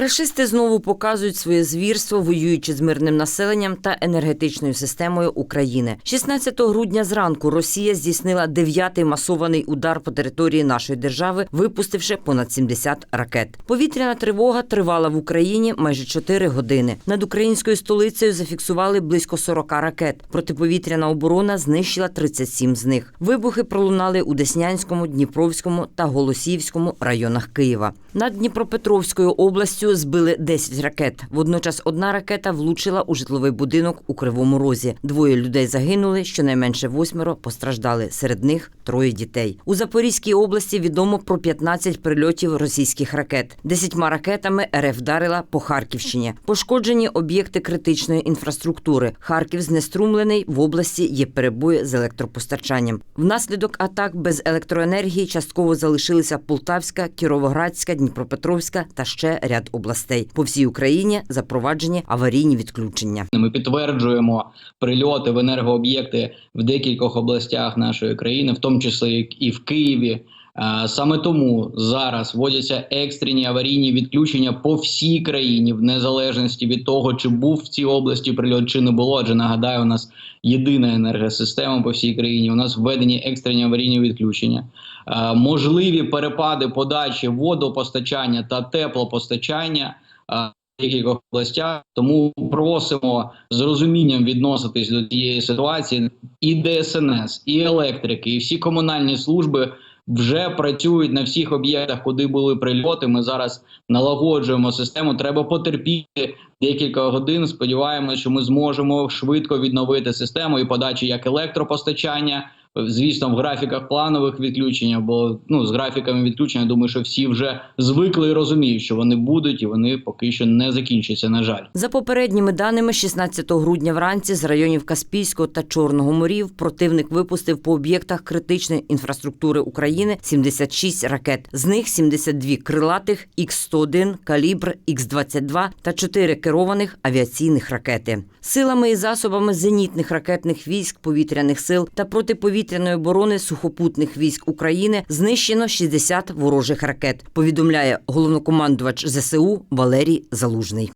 Рашисти знову показують своє звірство, воюючи з мирним населенням та енергетичною системою України. 16 грудня зранку Росія здійснила дев'ятий масований удар по території нашої держави, випустивши понад 70 ракет. Повітряна тривога тривала в Україні майже 4 години. Над українською столицею зафіксували близько 40 ракет. Протиповітряна оборона знищила 37 з них. Вибухи пролунали у Деснянському, Дніпровському та Голосіївському районах Києва. Над Дніпропетровською областю збили 10 ракет. Водночас одна ракета влучила у житловий будинок у Кривому Розі. Двоє людей загинули, щонайменше восьмеро постраждали. Серед них троє дітей. У Запорізькій області відомо про 15 прильотів російських ракет. Десятьма ракетами РФ вдарила по Харківщині. Пошкоджені об'єкти критичної інфраструктури. Харків знеструмлений. В області є перебої з електропостачанням. Внаслідок атак без електроенергії частково залишилися Полтавська, Кіровоградська, Дніпропетровська та ще ряд областей. По всій Україні запроваджені аварійні відключення. Ми підтверджуємо прильоти в енергооб'єкти в декількох областях нашої країни, в тому числі і в Києві. Е, Саме тому зараз вводяться екстрені аварійні відключення по всій країні, в незалежності від того, чи був в цій області прильот, чи не було. Адже нагадаю, у нас єдина енергосистема по всій країні. У нас введені екстрені аварійні відключення. Е, Можливі перепади подачі водопостачання та теплопостачання. е, Декількох областях тому просимо з розумінням відноситись до цієї ситуації. І ДСНС, і електрики, і всі комунальні служби вже працюють на всіх об'єктах, куди були прильоти. Ми зараз налагоджуємо систему. Треба потерпіти декілька годин. Сподіваємося, що ми зможемо швидко відновити систему і подачі як електропостачання. Звісно, в графіках планових відключення, бо ну з графіками відключення, думаю, що всі вже звикли і розуміють, що вони будуть, і вони поки що не закінчаться. На жаль. За попередніми даними, 16 грудня вранці з районів Каспійського та Чорного морів противник випустив по об'єктах критичної інфраструктури України 76 ракет. З них 72 крилатих Х-101, калібр, Х-22 та 4 керованих авіаційних ракети. Силами і засобами зенітних ракетних військ, повітряних сил та протиповітряної оборони сухопутних військ України знищено 60 ворожих ракет. Повідомляє головнокомандувач ЗСУ Валерій Залужний.